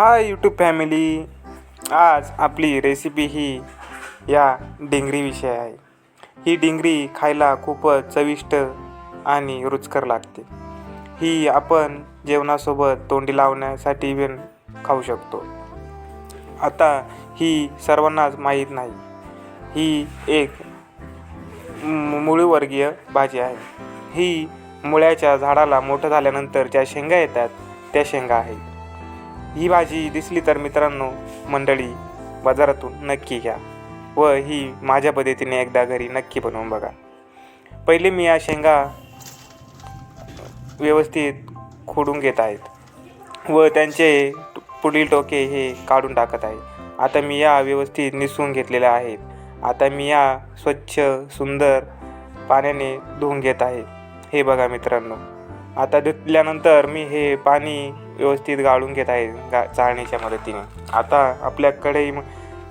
Hi YouTube family. आज आपली recipe ही या डिंगरीविषयी आहे. ही डिंगरी खायला खूपच चविष्ट आणि रुचकर लागते. ही आपण जेवणासोबत तोंडी लावण्यासाठी पण खाऊ शकतो. आता ही सर्वांनाच माहीत नाही. ही एक मु- मुळीवर्गीय भाजी आहे. ही मुळ्याच्या झाडाला मोठं झाल्यानंतर ज्या शेंगा येतात त्या शेंगा आहेत. ही भाजी दिसली तर मित्रांनो मंडळी बाजारातून नक्की घ्या व ही माझ्या पद्धतीने एकदा घरी नक्की बनवून बघा. पहिले मी या शेंगा व्यवस्थित खोडून घेत आहेत व त्यांचे पुढील टोके हे काढून टाकत आहे. आता मी या व्यवस्थित निसून घेतलेल्या आहेत. आता मी या स्वच्छ सुंदर पाण्याने धुवून घेत आहे. हे बघा मित्रांनो. आता धुतल्यानंतर मी हे पाणी व्यवस्थित गाळून घेत आहे गा चाळणीच्या मदतीने. आता आपल्या कढई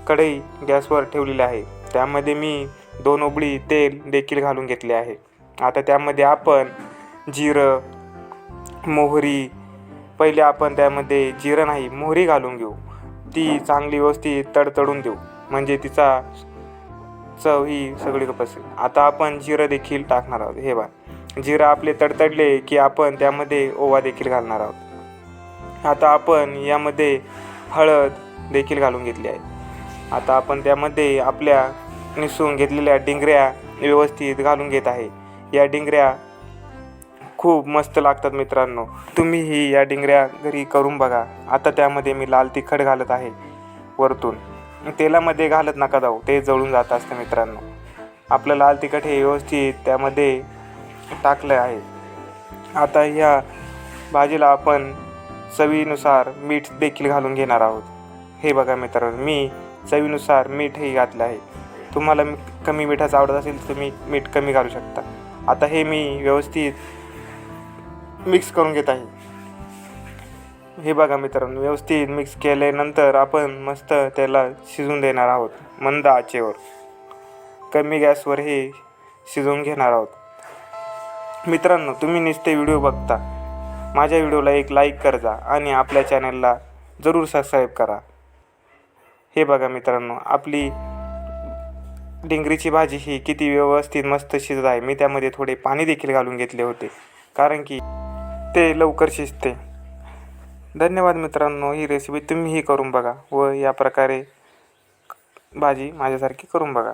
कढई गॅसवर ठेवलेली आहे. त्यामध्ये मी दोन उबळी तेल देखील घालून घेतले आहे. आता त्यामध्ये आपण जिरं मोहरी पहिले आपण त्यामध्ये जिरं नाही मोहरी घालून घेऊ. ती चांगली व्यवस्थित तडतडून देऊ. म्हणजे तिचा चव ही सगळी बसेल. आता आपण जिरं देखील टाकणार आहोत. हे बा जिरं आपले तडतडले की आपण त्यामध्ये ओवा देखील घालणार आहोत. आता आपण यामध्ये हळद देखील घालून घेतली आहे. आता आपण त्यामध्ये आपल्या निसून घेतलेल्या डिंगऱ्या व्यवस्थित घालून घेत आहे. या डिंगऱ्या खूप मस्त लागतात मित्रांनो. तुम्हीही या डिंगऱ्या घरी करून बघा. आता त्यामध्ये मी लाल तिखट घालत आहे वरतून. तेलामध्ये घालत नका जाऊ. ते जळून जात असतं मित्रांनो. आपलं लाल तिखट हे व्यवस्थित त्यामध्ये टाकलं आहे. आता ह्या भाजीला आपण चवीनुसार मीठ देखील घालून घेणार आहोत. हे बघा मित्रांनो मी चवीनुसार मीठही घातलं आहे. तुम्हाला मी कमी मिठाचं आवडत असेल तर तुम्ही मीठ कमी घालू शकता. आता हे मी व्यवस्थित मिक्स करून घेत आहे. हे बघा मित्रांनो व्यवस्थित मिक्स केल्यानंतर आपण मस्त त्याला शिजून देणार आहोत मंद आचेवर. कमी गॅसवर हे शिजवून घेणार आहोत. मित्रांनो तुम्ही नुसते व्हिडिओ बघता. माझ्या व्हिडिओला एक लाईक कर जा आणि आपल्या चॅनलला जरूर सबस्क्राईब करा. हे बघा मित्रांनो आपली डिंगरीची भाजी ही किती व्यवस्थित मस्त शिजत आहे. मी त्यामध्ये थोडे पाणी देखील घालून घेतले होते कारण की ते लवकर शिजते. धन्यवाद मित्रांनो ही रेसिपी तुम्हीही करून बघा व या प्रकारे भाजी माझ्यासारखी करून बघा.